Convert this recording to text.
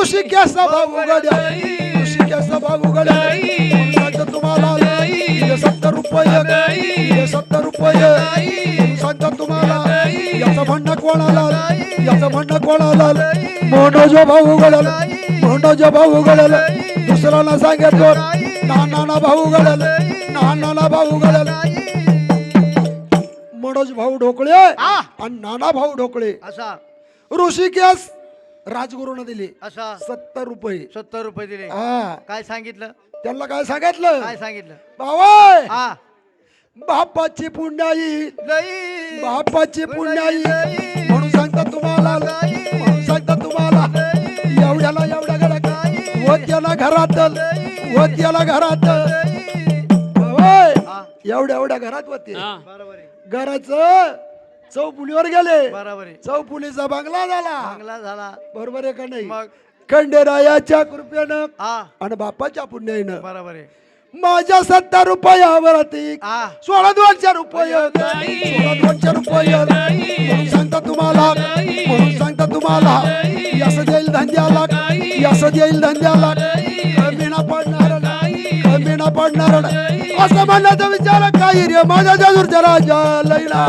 गड्या ऋषिकेश भाऊ गड्या म्हणून सांगतो तुम्हाला हे सत्तर रुपये हे सत्तर रुपये म्हणून सांगतो तुम्हाला याचं म्हणणं कोणाला याचं म्हणणं कोणाला मनोज भाऊ गडल मनोज भाऊ गडल दुसऱ्याला सांगितलं नाना भाऊ गडल नाना भाऊ गडल मनोज भाऊ ढोकळे. आणि नाना भाऊ ढोकळे असा ऋषिकेश राजगुरूने दिले. असा? सत्तर रुपये. सत्तर रुपये दिले. हा. काय सांगितलं? त्यांना काय सांगितलं? काय सांगितलं? बाबाय हा. बापाची पुण्याई. लई. बापाची पुण्याई. म्हणून सांगता तुम्हाला म्हणून सांगता तुम्हाला एवढ्याला एवढ्या घरात वत याला घरात वत याला घरात. हा. एवढ्या एवढ्या घरात होते बरोबर आहे. घराचं चौपुलीवर गेले. बरोबर. आहे चौपुलीचा बंगला झाला. चांगला झाला. बरोबर आहे का नाही? मग? खंडेरायाच्या कृपेनं हा. आणि बापाच्या पुण्याईनं बरोबर. आहे माझ्या सत्तर रुपयावरती हा. सोळा दोनशे रुपये. सोळा दोनशे रुपये. म्हणून सांगता तुम्हाला म्हणून सांगता तुम्हाला यस देईल धंद्याला यस देईल धंद्याला कमी ना पडणार कमी ना पडणार असं म्हणण्याचा विचार काही रे माझ्या जाजूरच्या राजा लैला